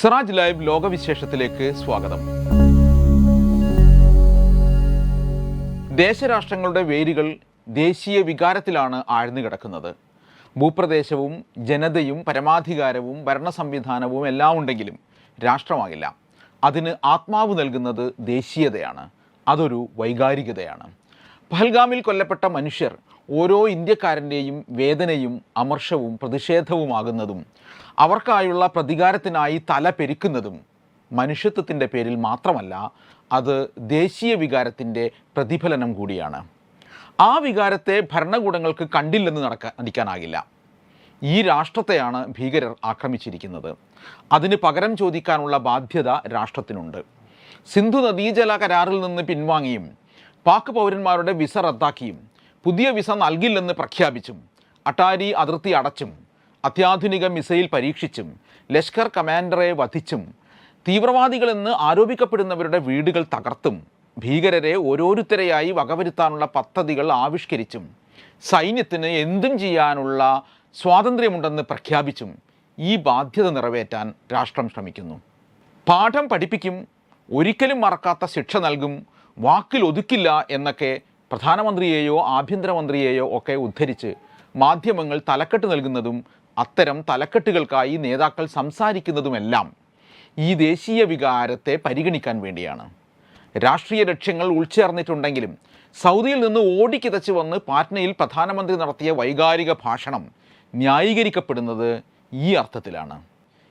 Siraj live ലോകവിശേഷത്തിലേക്ക് സ്വാഗതം. ദേശരാഷ്ട്രങ്ങളുടെ വേരുകൾ ദേശീയ വികാരത്തിലാണ് ആഴ്ന്നു കിടക്കുന്നത്. ഭൂപ്രദേശവും ജനതയും പരമാധികാരവും ഭരണ സംവിധാനവും എല്ലാം ഉണ്ടെങ്കിലും രാഷ്ട്രമാകില്ല. അതിന് ആത്മാവ് നൽകുന്നത് ദേശീയതയാണ്. അതൊരു വൈകാരികതയാണ്. പഹൽഗാമിൽ കൊല്ലപ്പെട്ട മനുഷ്യർ ഓരോ ഇന്ത്യക്കാരന്റെയും വേദനയും അമർഷവും പ്രതിഷേധവുമാകുന്നതും അവർക്കായുള്ള പ്രതികാരത്തിനായി തല പെരുക്കുന്നതും മനുഷ്യത്വത്തിന്റെ പേരിൽ മാത്രമല്ല അത് ദേശീയ വികാരത്തിന്റെ പ്രതിഫലനം കൂടിയാണ്. ആ വികാരത്തെ ഭരണകൂടങ്ങൾക്ക് കണ്ടില്ലെന്ന് നടക്കാൻ നടിക്കാനാകില്ല. ഈ രാഷ്ട്രത്തെയാണ് ഭീകരർ ആക്രമിച്ചിരിക്കുന്നത്. അതിന് പകരം ചോദിക്കാനുള്ള ബാധ്യത രാഷ്ട്രത്തിനുണ്ട്. സിന്ധു നദീജല കരാറിൽ നിന്ന് പിൻവാങ്ങിയും പാക് പൗരന്മാരുടെ വിസ റദ്ദാക്കിയും പുതിയ വിസ നൽകില്ലെന്ന് പ്രഖ്യാപിച്ചും അട്ടാരി അതിർത്തി അടച്ചും അത്യാധുനിക മിസൈൽ പരീക്ഷിച്ചും ലഷ്കർ കമാൻഡറെ വധിച്ചും തീവ്രവാദികളെന്ന് ആരോപിക്കപ്പെടുന്നവരുടെ വീടുകൾ തകർത്തും ഭീകരരെ ഓരോരുത്തരെയായി വകവരുത്താനുള്ള പദ്ധതികൾ ആവിഷ്കരിച്ചും സൈന്യത്തിന് എന്തും ചെയ്യാനുള്ള സ്വാതന്ത്ര്യമുണ്ടെന്ന് പ്രഖ്യാപിച്ചും ഈ ബാധ്യത നിറവേറ്റാൻ രാഷ്ട്രം ശ്രമിക്കുന്നു. പാഠം പഠിപ്പിക്കും ഒരിക്കലും മറക്കാത്ത ശിക്ഷ നൽകും വാക്കിൽ ഒതുക്കില്ല എന്നൊക്കെ പ്രധാനമന്ത്രിയെയോ ആഭ്യന്തരമന്ത്രിയെയോ ഒക്കെ ഉദ്ധരിച്ച് മാധ്യമങ്ങൾ തലക്കെട്ട് നൽകുന്നതും അത്തരം തലക്കെട്ടുകൾക്കായി നേതാക്കൾ സംസാരിക്കുന്നതുമെല്ലാം ഈ ദേശീയ വികാരത്തെ പരിഗണിക്കാൻ വേണ്ടിയാണ്. രാഷ്ട്രീയ ലക്ഷ്യങ്ങൾ ഉൾച്ചേർന്നിട്ടുണ്ടെങ്കിലും സൗദിയിൽ നിന്ന് ഓടിക്കിതച്ച് വന്ന് പാറ്റ്നയിൽ പ്രധാനമന്ത്രി നടത്തിയ വൈകാരിക ഭാഷണം ന്യായീകരിക്കപ്പെടുന്നത് ഈ അർത്ഥത്തിലാണ്.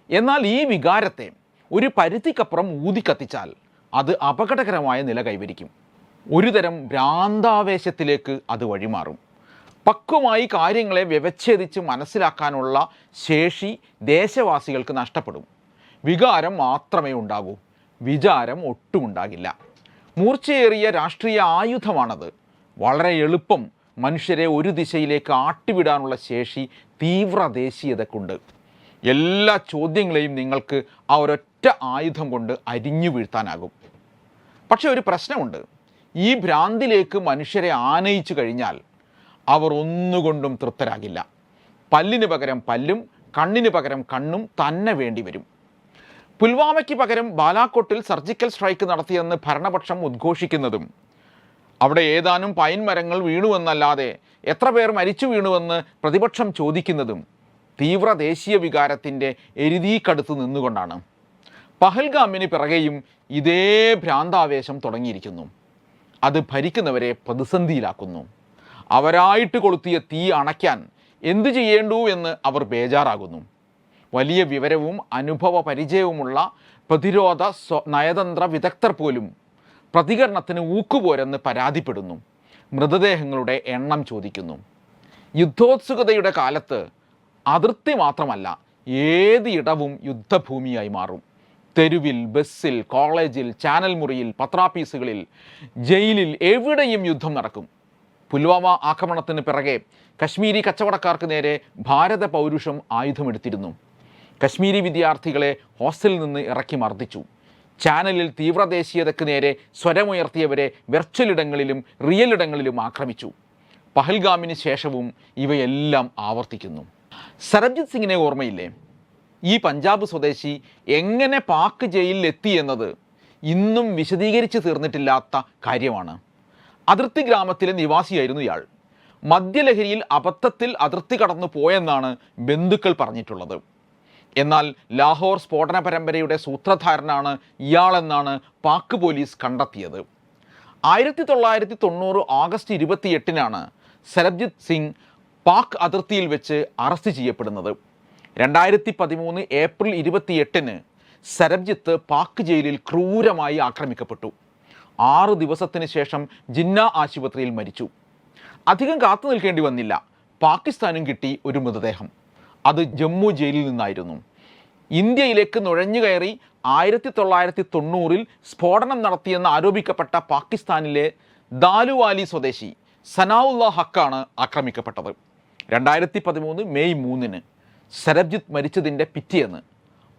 എന്നാൽ ഈ വികാരത്തെ ഒരു പരിധിക്കപ്പുറം ഊതിക്കത്തിച്ചാൽ അത് അപകടകരമായ നില കൈവരിക്കും. ഒരുതരം ഭ്രാന്താവേശത്തിലേക്ക് അത് വഴിമാറും. പക്വമായി കാര്യങ്ങളെ വ്യവച്ഛേദിച്ച് മനസ്സിലാക്കാനുള്ള ശേഷി ദേശവാസികൾക്ക് നഷ്ടപ്പെടും. വികാരം മാത്രമേ ഉണ്ടാകൂ. വിചാരം ഒട്ടുമുണ്ടാകില്ല മൂർച്ചയേറിയ രാഷ്ട്രീയ ആയുധമാണത്. വളരെ എളുപ്പം മനുഷ്യരെ ഒരു ദിശയിലേക്ക് ആട്ടിവിടാനുള്ള ശേഷി തീവ്ര ദേശീയതക്കുണ്ട് എല്ലാ ചോദ്യങ്ങളെയും നിങ്ങൾക്ക് ആ ഒരൊറ്റ ആയുധം കൊണ്ട് അരിഞ്ഞു വീഴ്ത്താനാകും. പക്ഷേ ഒരു പ്രശ്നമുണ്ട്. ഈ ഭ്രാന്തിലേക്ക് മനുഷ്യരെ ആനയിച്ചു കഴിഞ്ഞാൽ അവർ ഒന്നുകൊണ്ടും തൃപ്തരാകില്ല. പല്ലിന് പകരം പല്ലും കണ്ണിന് പകരം കണ്ണും തന്നെ വേണ്ടി വരും. പുൽവാമയ്ക്ക് പകരം ബാലാക്കോട്ടിൽ സർജിക്കൽ സ്ട്രൈക്ക് നടത്തിയെന്ന് ഭരണപക്ഷം ഉദ്ഘോഷിക്കുന്നതും അവിടെ ഏതാനും പൈൻ മരങ്ങൾ വീണുവെന്നല്ലാതെ എത്ര പേർ മരിച്ചു വീണുവെന്ന് പ്രതിപക്ഷം ചോദിക്കുന്നതും തീവ്ര ദേശീയ വികാരത്തിന്റെ എരുതീക്കടുത്ത് നിന്നുകൊണ്ടാണ്. പഹൽഗാമിന് പിറകെയും ഇതേ ഭ്രാന്താവേശം തുടങ്ങിയിരിക്കുന്നു. അത് ഭരിക്കുന്നവരെ പ്രതിസന്ധിയിലാക്കുന്നു. അവരായിട്ട് കൊളുത്തിയ തീ അണയ്ക്കാൻ എന്തു ചെയ്യേണ്ടു എന്ന് അവർ ബേജാറാകുന്നു. വലിയ വിവരവും അനുഭവ പരിചയവുമുള്ള പ്രതിരോധ നയതന്ത്ര വിദഗ്ധർ പോലും പ്രതികരണത്തിന് ഊക്കുപോരെന്ന് പരാതിപ്പെടുന്നു. മൃതദേഹങ്ങളുടെ എണ്ണം ചോദിക്കുന്നു. യുദ്ധോത്സുകതയുടെ കാലത്ത് അതിർത്തി മാത്രമല്ല ഏത് ഇടവും യുദ്ധഭൂമിയായി മാറും. തെരുവിൽ ബസ്സിൽ കോളേജിൽ ചാനൽ മുറിയിൽ പത്രാപ്പീസുകളിൽ ജയിലിൽ എവിടെയും യുദ്ധം നടക്കും. പുൽവാമ ആക്രമണത്തിന് പിറകെ കശ്മീരി കച്ചവടക്കാർക്ക് നേരെ ഭാരത പൗരുഷം ആയുധമെടുത്തിരുന്നു. കശ്മീരി വിദ്യാർത്ഥികളെ ഹോസ്റ്റലിൽ നിന്ന് ഇറക്കി മർദ്ദിച്ചു. ചാനലിൽ തീവ്രദേശീയതയ്ക്ക് നേരെ സ്വരമുയർത്തിയവരെ വെർച്വൽ ഇടങ്ങളിലും റിയൽ ഇടങ്ങളിലും ആക്രമിച്ചു. പഹൽഗാമിന് ശേഷവും ഇവയെല്ലാം ആവർത്തിക്കുന്നു. സരബ്ജിത് സിംഗിനെ ഓർമ്മയില്ലേ? ഈ പഞ്ചാബ് സ്വദേശി എങ്ങനെ പാക്ക് ജയിലിൽ എത്തി എന്നത് ഇന്നും വിശദീകരിച്ച് തീർന്നിട്ടില്ലാത്ത കാര്യമാണ്. അതിർത്തി ഗ്രാമത്തിലെ നിവാസിയായിരുന്നു ഇയാൾ. മദ്യലഹരിയിൽ അബദ്ധത്തിൽ അതിർത്തി കടന്നു പോയെന്നാണ് ബന്ധുക്കൾ പറഞ്ഞിട്ടുള്ളത്. എന്നാൽ ലാഹോർ സ്ഫോടന പരമ്പരയുടെ സൂത്രധാരനാണ് ഇയാളെന്നാണ് പാക് പോലീസ് കണ്ടെത്തിയത്. ആയിരത്തി തൊള്ളായിരത്തി തൊണ്ണൂറ് ആഗസ്റ്റ് ഇരുപത്തിയെട്ടിനാണ് സരബ്ജിത് സിംഗ് പാക് അതിർത്തിയിൽ വെച്ച് അറസ്റ്റ് ചെയ്യപ്പെടുന്നത്. രണ്ടായിരത്തി പതിമൂന്ന് ഏപ്രിൽ ഇരുപത്തിയെട്ടിന് സരബ്ജിത്ത് പാക് ജയിലിൽ ക്രൂരമായി ആക്രമിക്കപ്പെട്ടു. ആറ് ദിവസത്തിന് ശേഷം ജിന്ന ആശുപത്രിയിൽ മരിച്ചു. അധികം കാത്തു നിൽക്കേണ്ടി വന്നില്ല. പാകിസ്ഥാനും കിട്ടി ഒരു മൃതദേഹം. അത് ജമ്മു ജയിലിൽ നിന്നായിരുന്നു. ഇന്ത്യയിലേക്ക് നുഴഞ്ഞു കയറി ആയിരത്തി തൊള്ളായിരത്തി തൊണ്ണൂറിൽ സ്ഫോടനം നടത്തിയെന്ന് ആരോപിക്കപ്പെട്ട പാകിസ്ഥാനിലെ ദാലുവാലി സ്വദേശി സനാഉല്ല ഹക്കാണ് ആക്രമിക്കപ്പെട്ടത്. രണ്ടായിരത്തി പതിമൂന്ന് മെയ് മൂന്നിന് സരബ്ജിത്ത് മരിച്ചതിന്റെ പിറ്റേന്ന്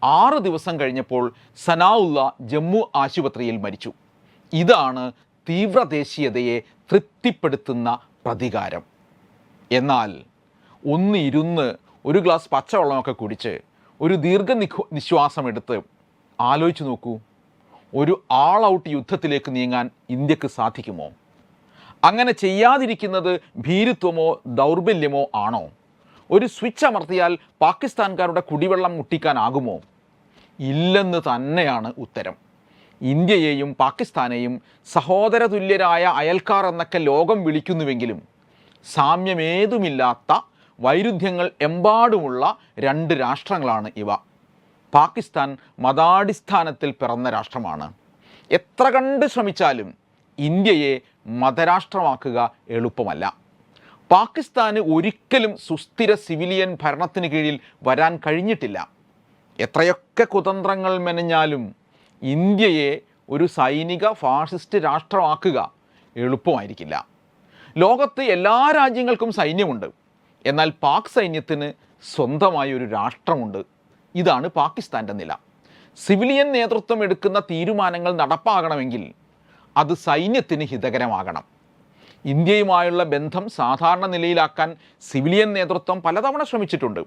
ആറ് ദിവസം കഴിഞ്ഞപ്പോൾ സനാവുള്ള ജമ്മു ആശുപത്രിയിൽ മരിച്ചു. ഇതാണ് തീവ്രദേശീയതയെ തൃപ്തിപ്പെടുത്തുന്ന പ്രതികാരം. എന്നാൽ ഒന്ന് ഇരുന്ന് ഒരു ഗ്ലാസ് പച്ചവെള്ളമൊക്കെ കുടിച്ച് ഒരു ദീർഘ നിശ്വാസം എടുത്ത് ആലോചിച്ച് നോക്കൂ. ഒരു ആൾ ഔട്ട് യുദ്ധത്തിലേക്ക് നീങ്ങാൻ ഇന്ത്യയ്ക്ക് സാധിക്കുമോ? അങ്ങനെ ചെയ്യാതിരിക്കുന്നത് ഭീരുത്വമോ ദൗർബല്യമോ ആണോ? ഒരു സ്വിച്ച് അമർത്തിയാൽ പാകിസ്ഥാൻകാരുടെ കുടിവെള്ളം മുട്ടിക്കാനാകുമോ? ഇല്ലെന്ന് തന്നെയാണ് ഉത്തരം. ഇന്ത്യയെയും പാകിസ്ഥാനെയും സഹോദര തുല്യരായ അയൽക്കാർ എന്നൊക്കെ ലോകം വിളിക്കുന്നുവെങ്കിലും സാമ്യമേതുമില്ലാത്ത വൈരുദ്ധ്യങ്ങൾ എമ്പാടുമുള്ള രണ്ട് രാഷ്ട്രങ്ങളാണ് ഇവ. പാകിസ്ഥാൻ മതാടിസ്ഥാനത്തിൽ പിറന്ന രാഷ്ട്രമാണ്. എത്ര കണ്ട് ശ്രമിച്ചാലും ഇന്ത്യയെ മതരാഷ്ട്രമാക്കുക എളുപ്പമല്ല. പാകിസ്ഥാന് ഒരിക്കലും സുസ്ഥിര സിവിലിയൻ ഭരണത്തിന് കീഴിൽ വരാൻ കഴിഞ്ഞിട്ടില്ല. എത്രയൊക്കെ കുതന്ത്രങ്ങൾ മെനഞ്ഞാലും ഇന്ത്യയെ ഒരു സൈനിക ഫാസിസ്റ്റ് രാഷ്ട്രമാക്കുക എളുപ്പമായിരിക്കില്ല. ലോകത്ത് എല്ലാ രാജ്യങ്ങൾക്കും സൈന്യമുണ്ട്. എന്നാൽ പാക് സൈന്യത്തിന് സ്വന്തമായ ഒരു രാഷ്ട്രമുണ്ട്. ഇതാണ് പാകിസ്ഥാന്റെ നില. സിവിലിയൻ നേതൃത്വം എടുക്കുന്ന തീരുമാനങ്ങൾ നടപ്പാകണമെങ്കിൽ അത് സൈന്യത്തിന് ഹിതകരമാകണം. ഇന്ത്യയുമായുള്ള ബന്ധം സാധാരണ നിലയിലാക്കാൻ സിവിലിയൻ നേതൃത്വം പലതവണ ശ്രമിച്ചിട്ടുണ്ട്.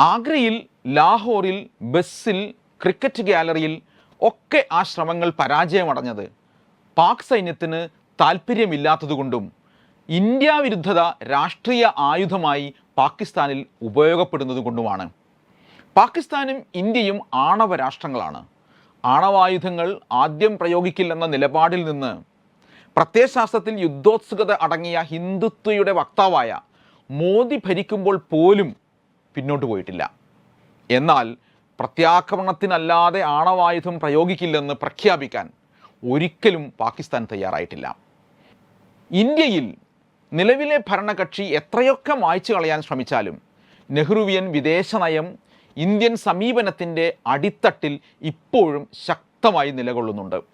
ആഗ്രയിൽ ലാഹോറിൽ ബസ്സിൽ ക്രിക്കറ്റ് ഗാലറിയിൽ ഒക്കെ ആ ശ്രമങ്ങൾ പരാജയമടഞ്ഞത്. പാക് സൈന്യത്തിന് താല്പര്യമില്ലാത്തതുകൊണ്ടും ഇന്ത്യ വിരുദ്ധത രാഷ്ട്രീയ ആയുധമായി പാകിസ്ഥാനിൽ ഉപയോഗപ്പെടുന്നതുകൊണ്ടുമാണ്. പാകിസ്ഥാനും ഇന്ത്യയും ആണവ രാഷ്ട്രങ്ങളാണ്. ആണവായുധങ്ങൾ ആദ്യം പ്രയോഗിക്കില്ലെന്ന നിലപാടിൽ നിന്ന് പ്രത്യയശാസ്ത്രത്തിൽ യുദ്ധോത്സുകത അടങ്ങിയ ഹിന്ദുത്വയുടെ വക്താവായ മോദി ഭരിക്കുമ്പോൾ പോലും പിന്നോട്ട് പോയിട്ടില്ല. എന്നാൽ പ്രത്യാക്രമണത്തിനല്ലാതെ ആണവായുധം പ്രയോഗിക്കില്ലെന്ന് പ്രഖ്യാപിക്കാൻ ഒരിക്കലും പാകിസ്ഥാൻ തയ്യാറായിട്ടില്ല. ഇന്ത്യയിൽ നിലവിലെ ഭരണകക്ഷി എത്രയൊക്കെ മായ്ച്ചു കളയാൻ ശ്രമിച്ചാലും നെഹ്റുവിയൻ വിദേശനയം ഇന്ത്യൻ സമീപനത്തിന്റെ അടിത്തട്ടിൽ ഇപ്പോഴും ശക്തമായി നിലകൊള്ളുന്നുണ്ട്.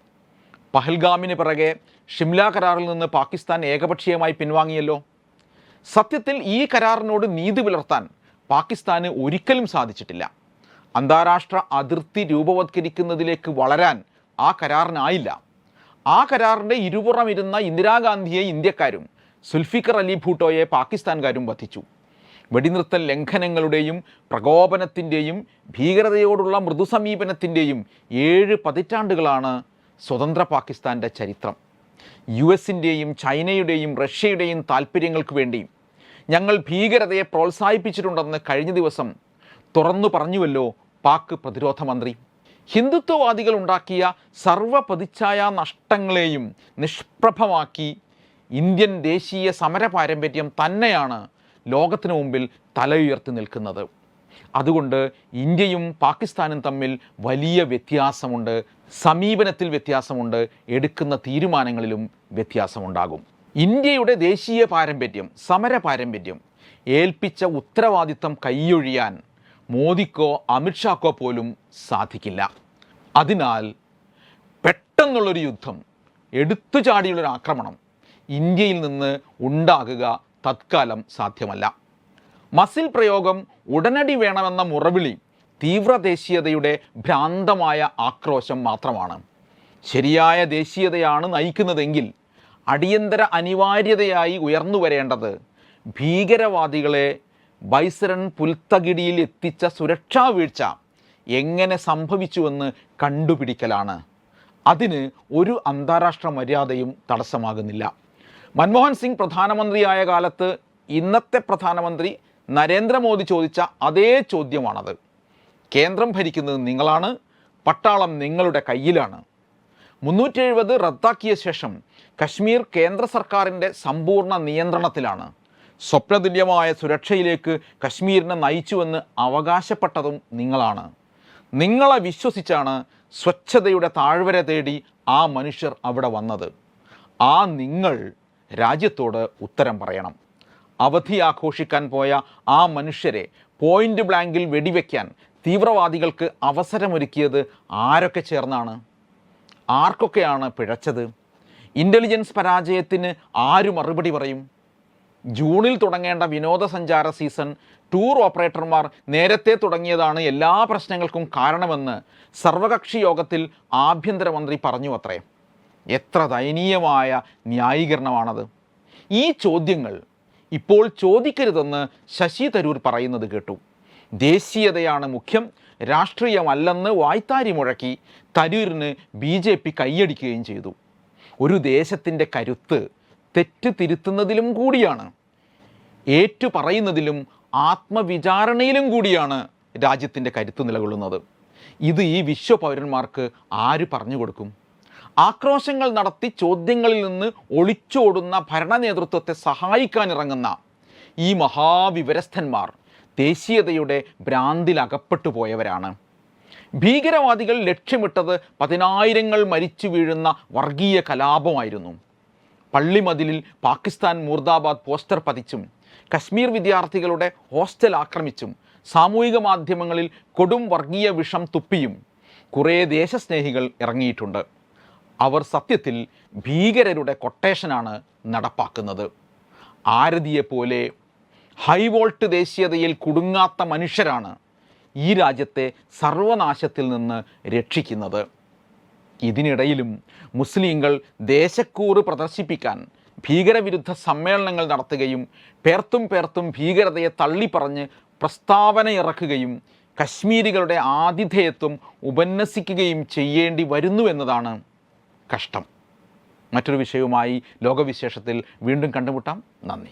പഹൽഗാമിന് പിറകെ ഷിംല കരാറിൽ നിന്ന് പാകിസ്ഥാൻ ഏകപക്ഷീയമായി പിൻവാങ്ങിയല്ലോ? സത്യത്തിൽ ഈ കരാറിനോട് നീതി പുലർത്താൻ പാകിസ്ഥാന് ഒരിക്കലും സാധിച്ചിട്ടില്ല. അന്താരാഷ്ട്ര അതിർത്തി രൂപവത്കരിക്കുന്നതിലേക്ക് വളരാൻ ആ കരാറിനായില്ല. ആ കരാറിന്റെ ഇരുപുറം ഇരുന്ന ഇന്ദിരാഗാന്ധിയെ ഇന്ത്യക്കാരും സുൽഫിക്കർ അലി ഭൂട്ടോയെ പാകിസ്ഥാൻകാരും വധിച്ചു. വെടിനിർത്തൽ ലംഘനങ്ങളുടെയും പ്രകോപനത്തിന്റെയും ഭീകരതയോടുള്ള മൃദുസമീപനത്തിന്റെയും ഏഴ് പതിറ്റാണ്ടുകളാണ് സ്വതന്ത്ര പാകിസ്ഥാന്റെ ചരിത്രം. യു എസിന്റെയും ചൈനയുടെയും റഷ്യയുടെയും താല്പര്യങ്ങൾക്ക് വേണ്ടി ഞങ്ങൾ ഭീകരതയെ പ്രോത്സാഹിപ്പിച്ചിട്ടുണ്ടെന്ന് കഴിഞ്ഞ ദിവസം തുറന്നു പറഞ്ഞുവല്ലോ പാക് പ്രതിരോധ മന്ത്രി. ഹിന്ദുത്വവാദികൾ ഉണ്ടാക്കിയ സർവ നഷ്ടങ്ങളെയും നിഷ്പ്രഭമാക്കി ഇന്ത്യൻ ദേശീയ സമര പാരമ്പര്യം തന്നെയാണ് ലോകത്തിനു മുമ്പിൽ തലയുയർത്തി നിൽക്കുന്നത്. അതുകൊണ്ട് ഇന്ത്യയും പാകിസ്ഥാനും തമ്മിൽ വലിയ വ്യത്യാസമുണ്ട് സമീപനത്തിൽ വ്യത്യാസമുണ്ട് എടുക്കുന്ന തീരുമാനങ്ങളിലും വ്യത്യാസമുണ്ടാകും. ഇന്ത്യയുടെ ദേശീയ പാരമ്പര്യം സമര പാരമ്പര്യം ഏൽപ്പിച്ച ഉത്തരവാദിത്തം കൈയൊഴിയാൻ മോദിക്കോ അമിത്ഷാക്കോ പോലും സാധിക്കില്ല. അതിനാൽ പെട്ടെന്നുള്ളൊരു യുദ്ധം എടുത്തു ചാടിയുള്ളൊരു ആക്രമണം ഇന്ത്യയിൽ നിന്ന് ഉണ്ടാകുക തത്കാലം സാധ്യമല്ല. മസിൽ പ്രയോഗം ഉടനടി വേണമെന്ന മുറവിളി തീവ്രദേശീയതയുടെ ഭ്രാന്തമായ ആക്രോശം മാത്രമാണ്. ശരിയായ ദേശീയതയാണ് നയിക്കുന്നതെങ്കിൽ അടിയന്തര അനിവാര്യതയായി ഉയർന്നു വരേണ്ടത് ഭീകരവാദികളെ ബൈസരൺ പുൽത്തകിടിയിൽ എത്തിച്ച സുരക്ഷാ വീഴ്ച എങ്ങനെ സംഭവിച്ചുവെന്ന് കണ്ടുപിടിക്കലാണ്. അതിന് ഒരു അന്താരാഷ്ട്ര മര്യാദയും തടസ്സമാകുന്നില്ല. മൻമോഹൻ സിംഗ് പ്രധാനമന്ത്രിയായ കാലത്ത് ഇന്നത്തെ പ്രധാനമന്ത്രി നരേന്ദ്രമോദി ചോദിച്ച അതേ ചോദ്യമാണത്. കേന്ദ്രം ഭരിക്കുന്നത് നിങ്ങളാണ് പട്ടാളം നിങ്ങളുടെ കയ്യിലാണ്. മുന്നൂറ്റി എഴുപത് റദ്ദാക്കിയ ശേഷം കശ്മീർ കേന്ദ്ര സർക്കാരിന്റെ സമ്പൂർണ നിയന്ത്രണത്തിലാണ്. സ്വപ്നതുല്യമായ സുരക്ഷയിലേക്ക് കശ്മീരിനെ നയിച്ചുവെന്ന് അവകാശപ്പെട്ടതും നിങ്ങളാണ്. നിങ്ങളെ വിശ്വസിച്ചാണ് സ്വച്ഛതയുടെ താഴ്വര തേടി ആ മനുഷ്യർ അവിടെ വന്നത്. ആ നിങ്ങൾ രാജ്യത്തോട് ഉത്തരം പറയണം. അവധി ആഘോഷിക്കാൻ പോയ ആ മനുഷ്യരെ പോയിന്റ് ബ്ലാങ്കിൽ വെടിവെക്കാൻ തീവ്രവാദികൾക്ക് അവസരമൊരുക്കിയത് ആരൊക്കെ ചേർന്നാണ്? ആർക്കൊക്കെയാണ് പിഴച്ചത്? ഇന്റലിജൻസ് പരാജയത്തിന് ആര് മറുപടി പറയും? ജൂണിൽ തുടങ്ങേണ്ട വിനോദസഞ്ചാര സീസൺ ടൂർ ഓപ്പറേറ്റർമാർ നേരത്തെ തുടങ്ങിയതാണ് എല്ലാ പ്രശ്നങ്ങൾക്കും കാരണമെന്ന് സർവകക്ഷി യോഗത്തിൽ ആഭ്യന്തരമന്ത്രി പറഞ്ഞു അത്രേ. എത്ര ദയനീയമായ ന്യായീകരണമാണത്. ഈ ചോദ്യങ്ങൾ ഇപ്പോൾ ചോദിക്കരുതെന്ന് ശശി തരൂർ പറയുന്നത് കേട്ടു. ദേശീയതയാണ് മുഖ്യം. രാഷ്ട്രീയമല്ലെന്ന് വായ്ത്താരി മുഴക്കി തരൂരിന് ബി ജെ പി കൈയടിക്കുകയും ചെയ്തു. ഒരു ദേശത്തിന്റെ കരുത്ത് തെറ്റ് തിരുത്തുന്നതിലും കൂടിയാണ്. ഏറ്റു പറയുന്നതിലും ആത്മവിചാരണയിലും കൂടിയാണ് രാജ്യത്തിന്റെ കരുത്ത് നിലകൊള്ളുന്നത്. ഇത് ഈ വിശ്വപൗരന്മാർക്ക് ആര് പറഞ്ഞു കൊടുക്കും? ആക്രോശങ്ങൾ നടത്തി ചോദ്യങ്ങളിൽ നിന്ന് ഒളിച്ചോടുന്ന ഭരണ നേതൃത്വത്തെ സഹായിക്കാനിറങ്ങുന്ന ഈ മഹാവിവരസ്ഥന്മാർ ദേശീയതയുടെ ഭ്രാന്തിൽ അകപ്പെട്ടു പോയവരാണ് ഭീകരവാദികൾ ലക്ഷ്യമിട്ടത് പതിനായിരങ്ങൾ മരിച്ചു വീഴുന്ന വർഗീയ കലാപമായിരുന്നു. പള്ളിമതിലിൽ പാകിസ്ഥാൻ മൂർദാബാദ് പോസ്റ്റർ പതിച്ചും കശ്മീർ വിദ്യാർത്ഥികളുടെ ഹോസ്റ്റൽ ആക്രമിച്ചും സാമൂഹിക മാധ്യമങ്ങളിൽ കൊടും വർഗീയ വിഷം തുപ്പിയും കുറേ ദേശസ്നേഹികൾ ഇറങ്ങിയിട്ടുണ്ട്. അവർ സത്യത്തിൽ ഭീകരരുടെ കൊട്ടേഷനാണ് നടപ്പാക്കുന്നത്. ആരതിയെപ്പോലെ ഹൈവോൾട്ട് ദേശീയതയിൽ കുടുങ്ങാത്ത മനുഷ്യരാണ് ഈ രാജ്യത്തെ സർവനാശത്തിൽ നിന്ന് രക്ഷിക്കുന്നത്. ഇതിനിടയിലും മുസ്ലിങ്ങൾ ദേശക്കൂറ് പ്രദർശിപ്പിക്കാൻ ഭീകരവിരുദ്ധ സമ്മേളനങ്ങൾ നടത്തുകയും പേർത്തും പേർത്തും ഭീകരതയെ തള്ളിപ്പറഞ്ഞ് പ്രസ്താവന ഇറക്കുകയും കശ്മീരികളുടെ ആതിഥേയത്വം ഉപന്യസിക്കുകയും ചെയ്യേണ്ടി വരുന്നു എന്നതാണ് കഷ്ടം. മറ്റൊരു വിഷയവുമായി ലോകവിശേഷത്തിൽ വീണ്ടും കണ്ടുമുട്ടാം. നന്ദി.